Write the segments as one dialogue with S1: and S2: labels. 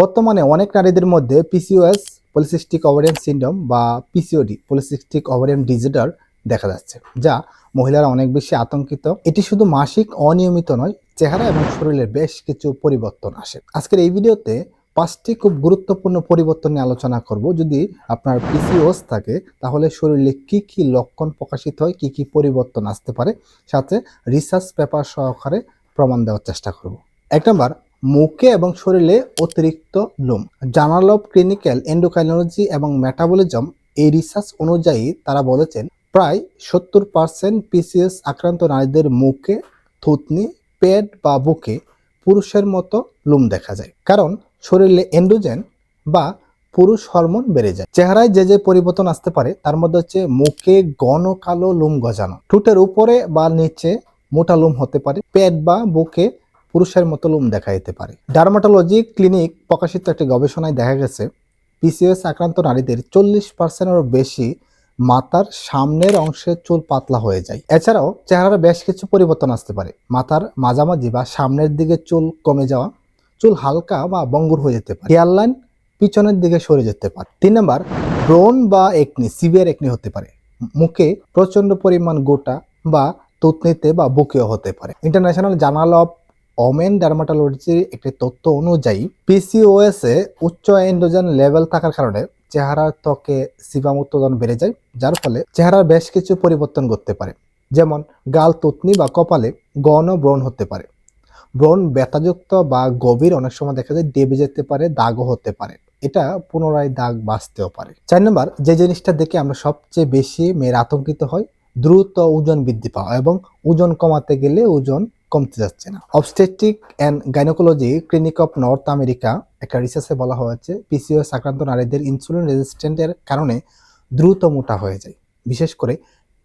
S1: বর্তমানে অনেক নারীদের মধ্যে পিসিওএস পলিসিস্টিক ওভারিয়ান সিন্ড্রোম বা পিসিওডি পলিসিস্টিক ওভারিয়ান ডিজিটার দেখা যাচ্ছে, যা মহিলারা অনেক বেশি আতঙ্কিত। এটি শুধু মাসিক অনিয়মিত নয়, চেহারা এবং শরীরের বেশ কিছু পরিবর্তন আসে। আজকের এই ভিডিওতে পাঁচটি খুব গুরুত্বপূর্ণ পরিবর্তন নিয়ে আলোচনা করব। যদি আপনার পিসিওস থাকে, তাহলে শরীরে কি কি লক্ষণ প্রকাশিত হয়, কি কি পরিবর্তন আসতে পারে, সাথে রিসার্চ পেপার সহকারে প্রমাণ দেওয়ার চেষ্টা করব। এক নম্বর মুখে এবং শরীরে অতিরিক্ত লোম। জার্নাল অফ ক্লিনিক্যাল এন্ডোক্রাইনোলজি এবং মেটাবলিজম এই রিসার্চ অনুযায়ী তারা বলেছেন, প্রায় সত্তর পার্সেন্ট পিসিএস আক্রান্ত নারীদের মুখে থুতনি, পেট বা বুকে পুরুষের মতো লোম দেখা যায়। কারণ শরীরে এন্ডোজেন বা পুরুষ হরমোন বেড়ে যায়। চেহারায় যে যে পরিবর্তন আসতে পারে, তার মধ্যে হচ্ছে মুখে ঘন কালো লোম গজানো। ঠোঁটের উপরে বা নিচে মোটা লোম হতে পারে। পেট বা বুকে পুরুষের মতো লোম দেখা যেতে পারে। ডার্মাটোলজি ক্লিনিক প্রকাশিত একটি গবেষণায় দেখা গেছে, পিসিএস আক্রান্ত নারীদের চল্লিশ পার্সেন্টেরও বেশি মাথার সামনের অংশের চুল পাতলা হয়ে যায়। এছাড়াও চেহারার বেশ কিছু পরিবর্তন আসতে পারে। মাথার মাঝামাঝি বা সামনের দিকে চুল কমে যাওয়া, চুল হালকা বা বঙ্গুর হয়ে যেতে পারে। হেয়ারলাইন পিছনের দিকে সরে যেতে পারে। তিন নম্বর, ব্রোন বা একনি, সিভিয়ার একনি হতে পারে। মুখে প্রচণ্ড পরিমাণ গোটা বা তুতনিতে বা বুকেও হতে পারে। ইন্টারন্যাশনাল জার্নাল অফ ওমেন ডার্মাটোলজির একটি তথ্য অনুযায়ী পিসিওএস উচ্চ এন্ডোজেন লেভেল থাকার কারণে চেহারার ত্বকে সিবাম উৎপাদন বেড়ে যায়, যার ফলে চেহারার বেশ কিছু পরিবর্তন করতে পারে। যেমন, গাল, তুতনি বা কপালে গণ ব্রণ হতে পারে। ব্রণ ব্যথাযুক্ত বা গভীর অনেক সময় দেখা যায় দেবে যেতে পারে, দাগও হতে পারে। এটা পুনরায় দাগ বাঁচতেও পারে। চার নম্বর, যে জিনিসটা দেখে আমরা সবচেয়ে বেশি মেয়ের আতঙ্কিত হয়, দ্রুত ওজন বৃদ্ধি পাওয়া এবং ওজন কমাতে গেলে ওজন কমতে যাচ্ছে না। Obstetric and gynaecology clinic of North America একটা রিসার্চে বলা হয়েছে পিসিওএস আক্রান্ত নারীদের ইনসুলিন রেজিস্ট্যান্টের কারণে দ্রুত মোটা হয়ে যায়। বিশেষ করে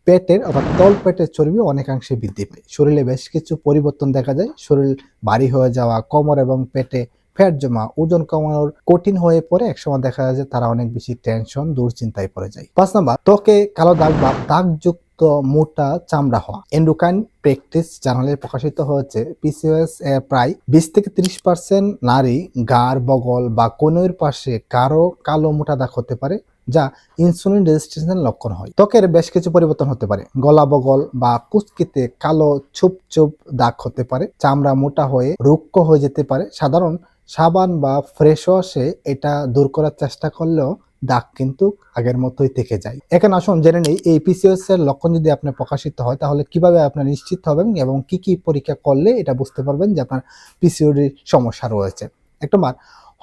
S1: পেটের অর্থাৎ তল পেটের চর্বি অনেকাংশে বৃদ্ধি পায়। শরীরে বেশ কিছু পরিবর্তন দেখা যায়। শরীর ভারী হয়ে যাওয়া, কোমর এবং পেটে ফ্যাট জমা, ওজন কমানোর কঠিন হয়ে পড়ে একসময় দেখা যায় যে তারা অনেক বেশি টেনশন, দুশ্চিন্তায় পড়ে যায়। পাঁচ নাম্বার, ত্বকে কালো দাগ বা দাগযুক্ত মোটা চামড়া হওয়া। এন্ডোকাইন প্র্যাকটিস জার্নালে প্রকাশিত হয়েছে পিসিওএস প্রায় বিশ থেকে ত্রিশ পার্সেন্ট নারী গার বগল বা কোনোর পাশে কারও কালো, মোটা দাগ হতে পারে, যা ইনসুলিন রেজিস্ট্যান্সের লক্ষণ হয়। ত্বকের বেশ কিছু পরিবর্তন হতে পারে, গলা বগল বা কুচকিতে কালো, ছুপ ছুপ দাগ হতে পারে, চামড়া মোটা হয়ে রুক্ষ হয়ে যেতে পারে। সাধারণ সাবান বা ফ্রেশ ওয়াশে এটা দূর করার চেষ্টা করলেও দাগ কিন্তু আগের মতোই থেকে যায়। এখানে আসুন, জেনে নেই, এই পিসিওএস এর লক্ষণ যদি আপনার প্রকাশিত হয়, তাহলে কীভাবে আপনার নিশ্চিত হবেন এবং কি কি পরীক্ষা করলে এটা বুঝতে পারবেন যে আপনার পিসিওডির সমস্যা রয়েছে। এক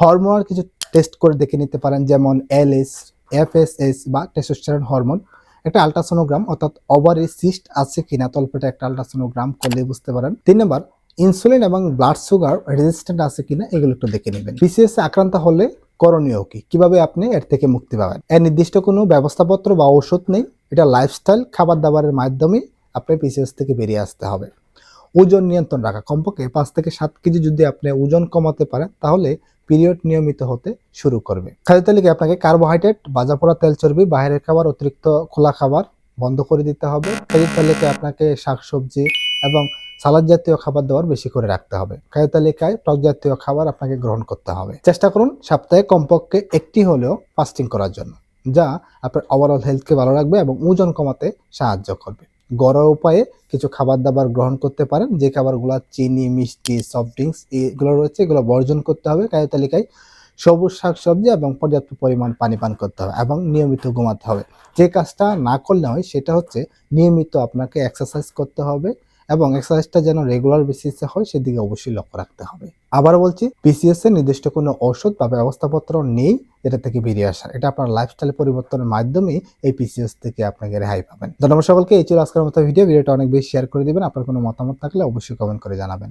S1: হরমোনাল কিছু টেস্ট করে দেখে নিতে পারেন, যেমন এলএস এফএসএস বা টেস্টোস্টেরন হরমোন একটা আলট্রাসোনোগ্রাম অর্থাৎ ওভারি সিস্ট আছে কিনা, তলপেটে একটা আলট্রাসোনোগ্রাম করলে বুঝতে পারেন। তিন নম্বর ইনসুলিন এবং ব্লাড সুগার রেজিস্ট্যান্ট আছে কিনা এগুলো একটু দেখে নেবেন। পিসিএস আক্রান্ত হলে করণীয় কি? কীভাবে আপনি এর থেকে মুক্তি পাবেন? এর নির্দিষ্ট কোনো ব্যবস্থাপত্র বা ওষুধ নেই। এটা লাইফস্টাইল খাবার দাবারের মাধ্যমে আপনি পিসিএস থেকে বেরিয়ে আসতে হবে। ওজন নিয়ন্ত্রণ রাখা। কমপক্ষে পাঁচ থেকে সাত কেজি যদি আপনি ওজন কমাতে পারেন, তাহলে পিরিয়ড নিয়মিত হতে শুরু করবে। খাদ্য তালিকায় আপনাকে কার্বোহাইড্রেট ভাজা পোড়া তেল চর্বি, বাইরের খাবার, অতিরিক্ত খোলা খাবার বন্ধ করে দিতে হবে। খাদ্য তালিকায় আপনাকে শাকসবজি এবং সালাদ জাতীয় খাবার দাবার বেশি করে রাখতে হবে। খাদ্য তালিকায় টক জাতীয় খাবার আপনাকে গ্রহণ করতে হবে। চেষ্টা করুন সপ্তাহে কমপক্ষে একটি হলেও ফাস্টিং করার জন্য, যা আপনার ওভারঅল হেলথকে ভালো রাখবে এবং ওজন কমাতে সাহায্য করবে। ঘরোয়া উপায়ে কিছু খাবার দাবার গ্রহণ করতে পারেন, যে খাবারগুলো চিনি, মিষ্টি সফট ড্রিঙ্কস এগুলো রয়েছে, এগুলো বর্জন করতে হবে। খাদ্য তালিকায় সবুজ শাকসবজি এবং পর্যাপ্ত পরিমাণ পানি পান করতে হবে এবং নিয়মিত ঘুমাতে হবে। যে কাজটা না করলে হয়, সেটা হচ্ছে নিয়মিত আপনাকে এক্সারসাইজ করতে হবে এবং এক্সারসাইজটা যেন রেগুলার বেসিসে হয়, সেদিকে অবশ্যই লক্ষ্য রাখতে হবে। আবার বলছি পিসিএস এর নির্দিষ্ট কোনো ওষুধ বা ব্যবস্থাপত্র নেই, যেটা থেকে বেরিয়ে আসা এটা আপনার লাইফস্টাইল পরিবর্তনের মাধ্যমে এই পিসিএস থেকে আপনাকে রেহাই পাবেন। ধন্যবাদ সকলকে, এই ছিল আজকের মতো ভিডিও ভিডিওটা অনেক বেশি শেয়ার করে দিবেন। আপনার কোনো মতামত থাকলে অবশ্যই কমেন্ট করে জানাবেন।